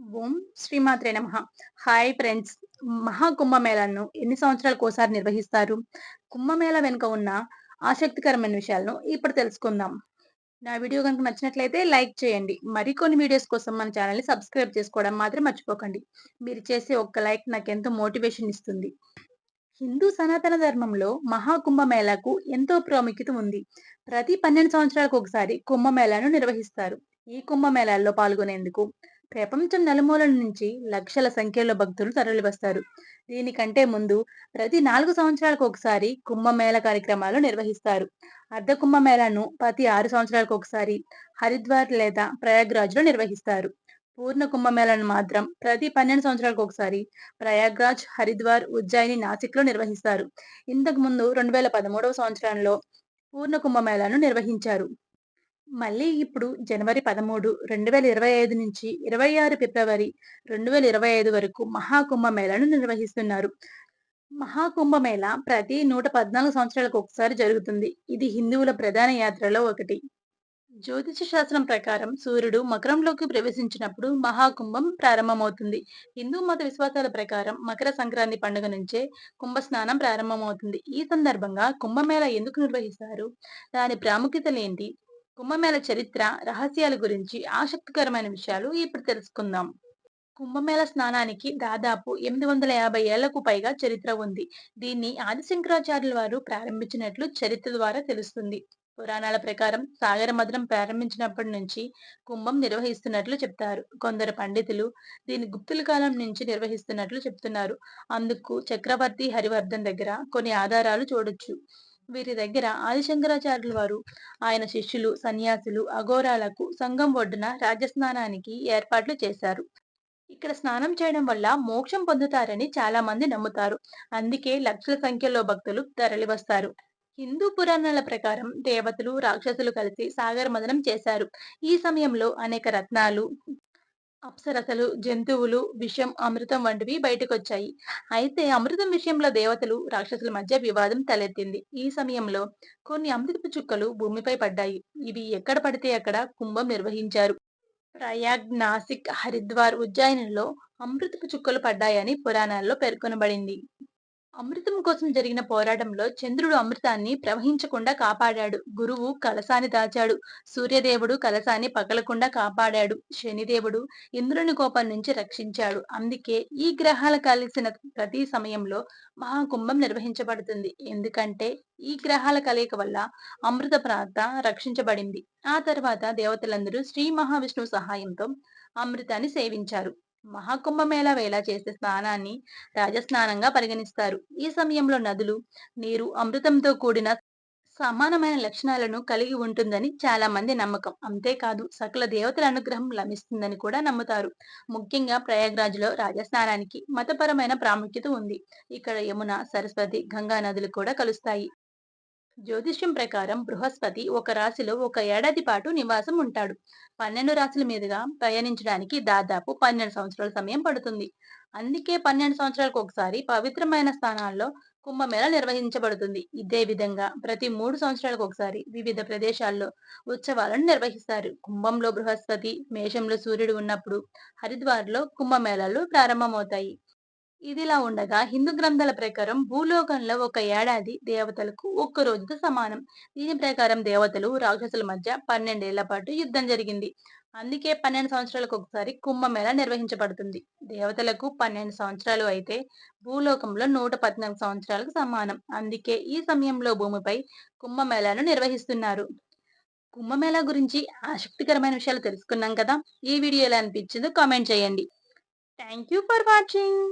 ఓం శ్రీమాత్రే నమ. Hi friends. మహాకుంభమేళాను ఎన్ని సంవత్సరాలకు ఒకసారి నిర్వహిస్తారు? కుంభమేళ వెనుక ఉన్న ఆసక్తికరమైన విషయాలను ఇప్పుడు తెలుసుకుందాం. నా వీడియో కనుక నచ్చినట్లయితే లైక్ చేయండి. మరికొన్ని వీడియోస్ కోసం మన ఛానల్ని సబ్స్క్రైబ్ చేసుకోవడం మాత్రం మర్చిపోకండి. మీరు చేసే ఒక్క లైక్ నాకు ఎంతో మోటివేషన్ ఇస్తుంది. హిందూ సనాతన ధర్మంలో మహాకుంభమేళాకు ఎంతో ప్రాముఖ్యత ఉంది. ప్రతి పన్నెండు సంవత్సరాలకు ఒకసారి కుంభమేళాను నిర్వహిస్తారు. ఈ కుంభమేళాల్లో పాల్గొనేందుకు ప్రపంచం నలుమూలల నుంచి లక్షల సంఖ్యలో భక్తులు తరలివస్తారు. దీనికంటే ముందు ప్రతి నాలుగు సంవత్సరాలకు ఒకసారి కుంభమేళ కార్యక్రమాలు నిర్వహిస్తారు. అర్ధ కుంభమేళను ప్రతి ఆరు సంవత్సరాలకు ఒకసారి హరిద్వార్ లేదా ప్రయాగ్రాజ్లో నిర్వహిస్తారు. పూర్ణ కుంభమేళను మాత్రం ప్రతి పన్నెండు సంవత్సరాలకు ఒకసారి ప్రయాగ్రాజ్ హరిద్వార్ ఉజ్జయిని నాసిక్లో నిర్వహిస్తారు. ఇంతకు ముందు రెండు వేల పదమూడవ సంవత్సరంలో పూర్ణ కుంభమేళను నిర్వహించారు. మళ్ళీ ఇప్పుడు జనవరి పదమూడు రెండు వేల ఇరవై ఐదు నుంచి ఇరవై ఆరు ఫిబ్రవరి రెండు వేల ఇరవై ఐదు వరకు మహాకుంభమేళను నిర్వహిస్తున్నారు. మహాకుంభమేళ ప్రతి నూట పద్నాలుగు సంవత్సరాలకు ఒకసారి జరుగుతుంది. ఇది హిందువుల ప్రధాన యాత్రలో ఒకటి. జ్యోతిష శాస్త్రం ప్రకారం సూర్యుడు మకరంలోకి ప్రవేశించినప్పుడు మహాకుంభం ప్రారంభమవుతుంది. హిందూ మత విశ్వాసాల ప్రకారం మకర సంక్రాంతి పండుగ నుంచే కుంభ స్నానం ప్రారంభమవుతుంది. ఈ సందర్భంగా కుంభమేళ ఎందుకు నిర్వహిస్తారు? దాని ప్రాముఖ్యతలేంటి కుంభమేళ చరిత్ర రహస్యాల గురించి ఆసక్తికరమైన విషయాలు ఇప్పుడు తెలుసుకుందాం. కుంభమేళ స్నానానికి దాదాపు ఎనిమిది వందల యాభై ఏళ్ళకు పైగా చరిత్ర ఉంది. దీన్ని ఆదిశంకరాచార్యుల వారు ప్రారంభించినట్లు చరిత్ర ద్వారా తెలుస్తుంది. పురాణాల ప్రకారం సాగర మధురం ప్రారంభించినప్పటి నుంచి కుంభం నిర్వహిస్తున్నట్లు చెప్తారు. కొందరు పండితులు దీని గుప్తుల కాలం నుంచి నిర్వహిస్తున్నట్లు చెప్తున్నారు. అందుకు చక్రవర్తి హరివర్ధన్ దగ్గర కొన్ని ఆధారాలు చూడొచ్చు. వీరి దగ్గర ఆదిశంకరాచార్యుల వారు ఆయన శిష్యులు సన్యాసులు అఘోరాలకు సంఘం ఒడ్డున రాజస్నానానికి ఏర్పాట్లు చేశారు. ఇక్కడ స్నానం చేయడం వల్ల మోక్షం పొందుతారని చాలా మంది నమ్ముతారు. అందుకే లక్షల సంఖ్యలో భక్తులు తరలివస్తారు. హిందూ పురాణాల ప్రకారం దేవతలు రాక్షసులు కలిసి సాగర మదనం చేశారు. ఈ సమయంలో అనేక రత్నాలు అప్సరసలు జంతువులు విషం అమృతం వంటివి బయటకొచ్చాయి. అయితే అమృతం విషయంలో దేవతలు రాక్షసుల మధ్య వివాదం తలెత్తింది. ఈ సమయంలో కొన్ని అమృతపు చుక్కలు భూమిపై పడ్డాయి. ఇవి ఎక్కడ పడితే అక్కడ కుంభం నిర్వహించారు. ప్రయాగ్ నాసిక్ హరిద్వార్ ఉజ్జయినిలో అమృతపు చుక్కలు పడ్డాయని పురాణాల్లో పేర్కొనబడింది. అమృతం కోసం జరిగిన పోరాటంలో చంద్రుడు అమృతాన్ని ప్రవహించకుండా కాపాడాడు. గురువు కలసాన్ని దాచాడు. సూర్యదేవుడు కలసాన్ని పగలకుండా కాపాడాడు. శనిదేవుడు ఇంద్రుని కోపం నుంచి రక్షించాడు. అందుకే ఈ గ్రహాలు కలిసిన ప్రతి సమయంలో మహాకుంభం నిర్వహించబడుతుంది. ఎందుకంటే ఈ గ్రహాల కలయిక వల్ల అమృత ప్రాంత రక్షించబడింది. ఆ తర్వాత దేవతలందరూ శ్రీ మహావిష్ణువు సహాయంతో అమృతాన్ని సేవించారు. మహాకుంభమేళ వేళ చేసే స్నానాన్ని రాజస్నానంగా పరిగణిస్తారు? ఈ సమయంలో నదులు నీరు అమృతంతో కూడిన సమానమైన లక్షణాలను కలిగి ఉంటుందని చాలా మంది నమ్మకం. అంతేకాదు సకల దేవతల అనుగ్రహం లభిస్తుందని కూడా నమ్ముతారు. ముఖ్యంగా ప్రయాగ్రాజ్లో రాజస్నానానికి మతపరమైన ప్రాముఖ్యత ఉంది. ఇక్కడ యమున సరస్వతి గంగా నదులు కూడా కలుస్తాయి. జ్యోతిష్యం ప్రకారం బృహస్పతి ఒక రాశిలో ఒక ఏడాది పాటు నివాసం ఉంటాడు. పన్నెండు రాశుల మీదుగా ప్రయాణించడానికి దాదాపు పన్నెండు సంవత్సరాల సమయం పడుతుంది. అందుకే పన్నెండు సంవత్సరాలకు ఒకసారి పవిత్రమైన స్థానాల్లో కుంభమేళ నిర్వహించబడుతుంది. ఇదే విధంగా ప్రతి మూడు సంవత్సరాలకు ఒకసారి వివిధ ప్రదేశాల్లో ఉత్సవాలను నిర్వహిస్తారు. కుంభంలో బృహస్పతి మేషంలో సూర్యుడు ఉన్నప్పుడు హరిద్వార్లో కుంభమేళాలు ప్రారంభమవుతాయి. ఇదిలా ఉండగా హిందూ గ్రంథాల ప్రకారం భూలోకంలో ఒక ఏడాది దేవతలకు ఒక్క రోజుతో సమానం. దీని ప్రకారం దేవతలు రాక్షసుల మధ్య పన్నెండేళ్ళ పాటు యుద్ధం జరిగింది. అందుకే పన్నెండు సంవత్సరాలకు ఒకసారి కుంభమేళ నిర్వహించబడుతుంది. దేవతలకు పన్నెండు సంవత్సరాలు అయితే భూలోకంలో నూట పద్నాలుగు సంవత్సరాలకు సమానం. అందుకే ఈ సమయంలో భూమిపై కుంభమేళాను నిర్వహిస్తున్నారు. కుంభమేళ గురించి ఆసక్తికరమైన విషయాలు తెలుసుకున్నాం కదా? ఈ వీడియో ఎలా అనిపించిందో కామెంట్ చేయండి. Thank you for watching.